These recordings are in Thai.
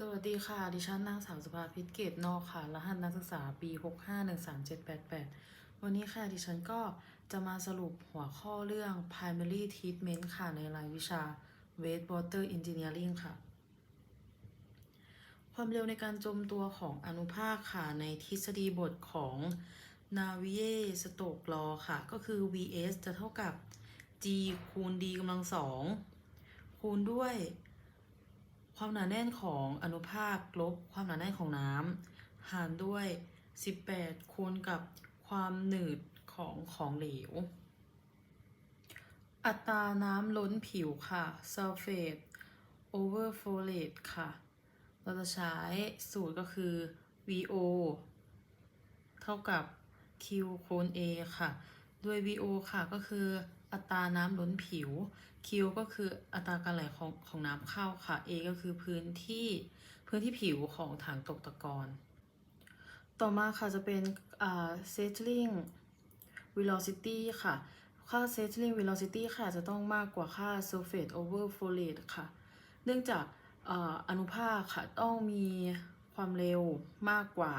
สวัสดีค่ะ ดิฉันนางสาวสุภาพิษเกตนอกค่ะ รหัสนักศึกษาปี 6513788 วันนี้ค่ะ ดิฉันก็จะมาสรุปหัวข้อเรื่อง primary treatment ค่ะ ในรายวิชา wastewater engineering ค่ะ ความเร็วในการจมตัวของอนุภาคค่ะ ในทฤษฎีบทของ Navier Stokes ค่ะ ก็คือ vs จะเท่ากับ g คูณ d กำลังสองคูณด้วย ความหนาแน่นของอนุภาคลบความหนาแน่นของน้ำหารด้วย 18 คูณกับความหนืดของของเหลว อัตราน้ำล้นผิวค่ะ sulfate over folate ค่ะ เราจะใช้สูตรก็คือ VO เท่ากับ Q คูณ A ค่ะ ด้วย VO ค่ะก็คือ อัตราน้ำล้นผิว Q ก็คืออัตราการไหลของของน้ำเข้าค่ะ A ก็คือพื้นที่พื้นที่ผิวของถังตกตะกอน ต่อมาค่ะจะเป็นอ่า settling velocity ค่ะ ค่า settling velocity ค่ะจะต้องมากกว่าค่า sulfate over folate ค่ะ เนื่องจากอ่าอนุภาคค่ะต้องมีความเร็วมากกว่า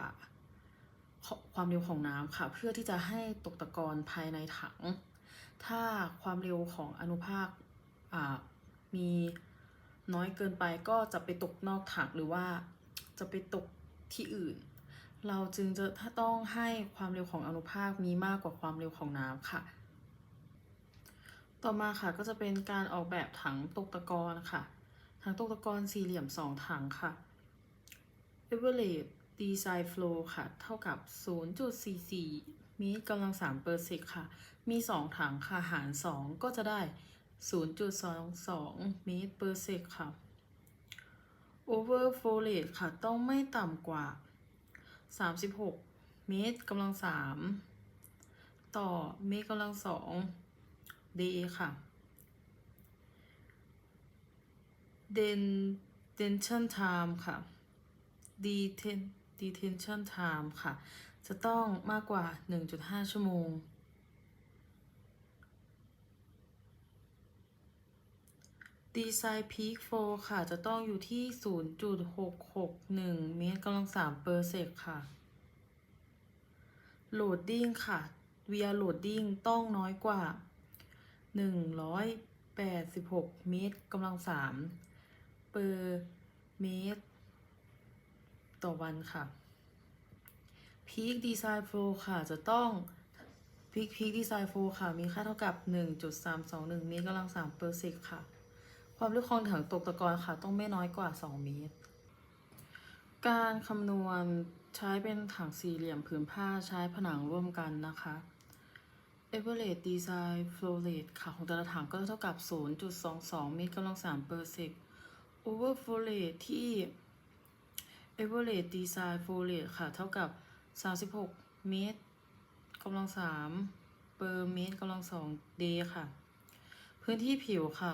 ความเร็วของน้ำค่ะ เพื่อที่จะให้ตกตะกอนภายในถัง ถ้าความเร็วของอนุภาคมีน้อยเกินไปก็จะไปตกนอกถังหรือว่าจะไปตกที่อื่น เราจึงจะถ้าต้องให้ความเร็วของอนุภาคมีมากกว่าความเร็วของน้ำค่ะ ต่อมาค่ะก็จะเป็นการออกแบบถังตกตะกอนค่ะ ถังตกตะกอนสี่เหลี่ยมสองถังค่ะ average design flow ค่ะ เท่ากับ 0.44 มตรกำลัง3เปอร์เซกค่ะ มี2ถังค่ะหาร2ก็จะได้0.22เมตรเปอร์เซกค่ะ overflow rate ค่ะ ต้องไม่ต่ำกว่า 36 เมตรกำลัง3ต่อเมตรกำลัง2 d ค่ะ den detention time ค่ะ deten detention time ค่ะ จะต้องมากกว่า 1.5 ชั่วโมง design peak flow ค่ะ จะต้องอยู่ที่ 0.661 เมตรกำลัง3เปอร์เซกค่ะ loading ค่ะ via loading ต้องน้อยกว่า 186 เมตรกำลัง3เปอร์เมตร ต่อวันค่ะ peak design flow ค่ะ จะต้อง peak peak design flow ค่ะ มีค่าเท่ากับ 1.321 เมตรกำลัง3เปอร์เซกค่ะ ความลึกของถังตกตะกอนค่ะ ต้องไม่น้อยกว่า 2 เมตร การคำนวณใช้เป็นถังสี่เหลี่ยมผืนผ้าใช้ผนังร่วมกันนะคะ average design flow rate ค่ะ ของแต่ละถังก็เท่ากับ 0.22 เมตรกำลัง3เปอร์เซก overflow rate ที่ average design flow rate ค่ะ เท่ากับ 36เมตรกำลัง3เปอร์เมตรกำลัง2 day ค่ะ พื้นที่ผิวค่ะ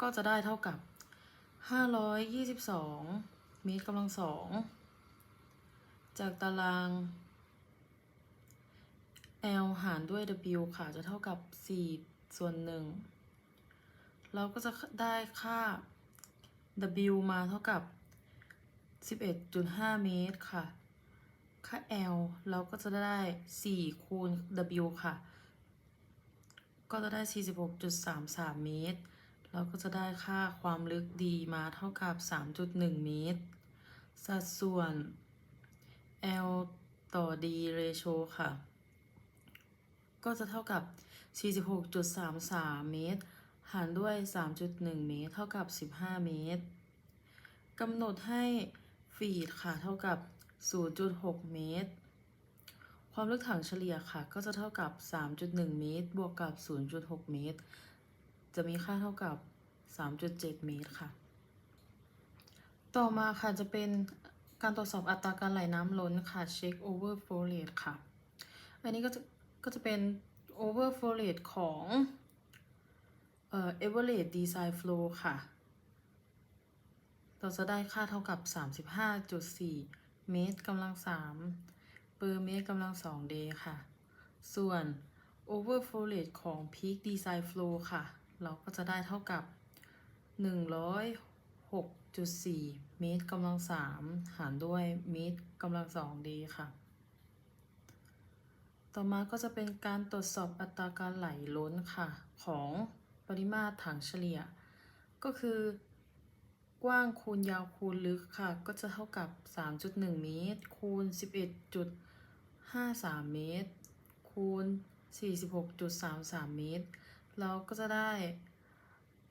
ก็จะได้เท่ากับ522เมตรกำลังสองจากตาราง L หารด้วย W ค่ะ จะเท่ากับ 4 ส่วน 1 เราก็จะได้ค่า W มาเท่ากับ 11.5 เมตรค่ะ ค่า L เราก็จะได้ 4 คูณ W ค่ะ ก็จะได้ 46.33 เมตร เราก็จะได้ค่าความลึกดีมาเท่ากับ 3.1 เมตร สัดส่วน L ต่อ D ratio ค่ะ ก็จะเท่ากับ 46.33 เมตร หารด้วย 3.1 เมตร เท่ากับ 15 เมตร กำหนดให้ฟีดค่ะ เท่ากับ 0.6 เมตร ความลึกถังเฉลี่ยค่ะ ก็จะเท่ากับ 3.1 เมตร บวกกับ 0.6 เมตร จะมีค่าเท่ากับ 3.7 เมตรค่ะ ต่อมาค่ะจะเป็นการตรวจสอบอัตราการไหลน้ำล้นค่ะ check overflow rate ค่ะ อันนี้ก็จะก็จะเป็น overflow rate ของเอ่อ average design flow ค่ะ เราจะได้ค่าเท่ากับ 35.4 เมตรกำลัง3เปอร์เมตรกำลัง2 day ค่ะ ส่วน overflow rate ของ peak design flow ค่ะ เราก็จะได้เท่ากับ 106.4 เมตรกำลัง3หารด้วยเมตรกำลัง2ดีค่ะ ต่อมาก็จะเป็นการตรวจสอบอัตราการไหลล้นค่ะ ของปริมาตรถังเฉลี่ย ก็คือ กว้างคูณยาวคูณลึกค่ะ ก็จะเท่ากับ 3.1 เมตร คูณ 11.53 เมตร คูณ 46.33 เมตร เราก็จะได้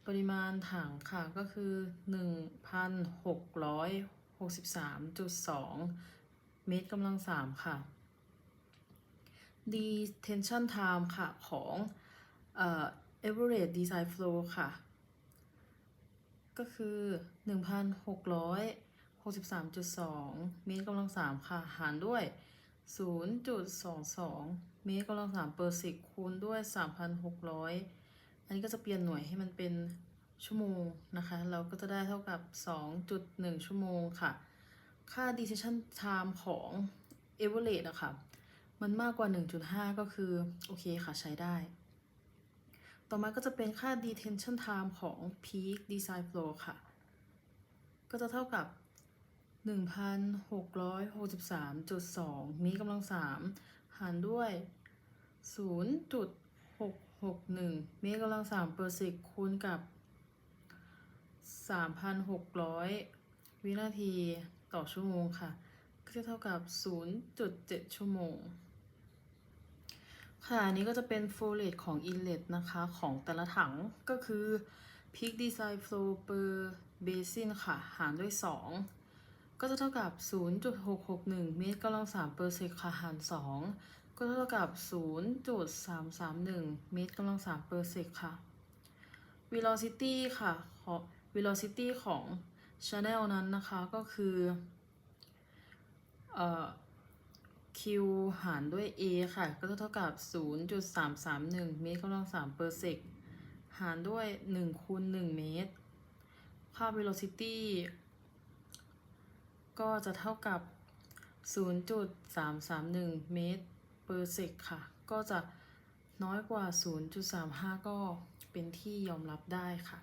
ปริมาณถังค่ะ ก็คือ 1,663.2 เมตรกำลัง 3 ค่ะ detention time ค่ะ ของเอ่อ average design flow ค่ะ ก็คือ 1,663.2 เมตรกำลัง3ค่ะ หารด้วย 0.22 เมตรกำลัง3เปอร์สิกคูณด้วย 3,600 อันนี้ก็จะเปลี่ยนหน่วยให้มันเป็นชั่วโมงนะคะ เราก็จะได้เท่ากับ 2.1 ชั่วโมงค่ะ ค่า detention time ของ average อะค่ะมันมากกว่า 1.5 ก็คือ โอเคค่ะใช้ได้ ต่อมาก็จะเป็นค่า detention time ของ peak design flow ค่ะ ก็จะเท่ากับ 1,663.2เมตรกำลัง 3 หารด้วย 0.661 เมตรกำลัง 3 เปอร์สิกคูณกับ 3,600 วินาทีต่อชั่วโมงค่ะ ก็จะเท่ากับ 0.7 ชั่วโมง ค่ะอันนี้ก็จะเป็น flow rate ของ inlet นะคะของแต่ละถังก็คือ peak design flow per basin ค่ะ หารด้วย 2 ก็จะเท่ากับ 0.661 เมตรกำลัง3เปอร์เซกค่ะหาร 2 ก็เท่ากับ 0.331 เมตรกำลัง3เปอร์เซกค่ะ velocity ค่ะขอ velocity ของ channel นั้นนะคะก็คือเอ่อ q หารด้วย a ค่ะ ก็จะเท่ากับ 0.331 เมตรกำลัง3เปอร์เซกหารด้วย 1 คูณ 1 เมตร ค่า velocity ก็จะเท่ากับ 0.331 เมตร per sec ค่ะ ก็จะน้อยกว่า 0.35 ก็เป็นที่ยอมรับได้ค่ะ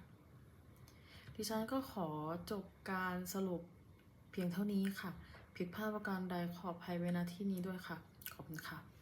ดิฉันก็ขอจบการสรุปเพียงเท่านี้ค่ะ ผิดพลาดประการใดขออภัยเวณที่นี้ด้วยค่ะ ขอบคุณค่ะ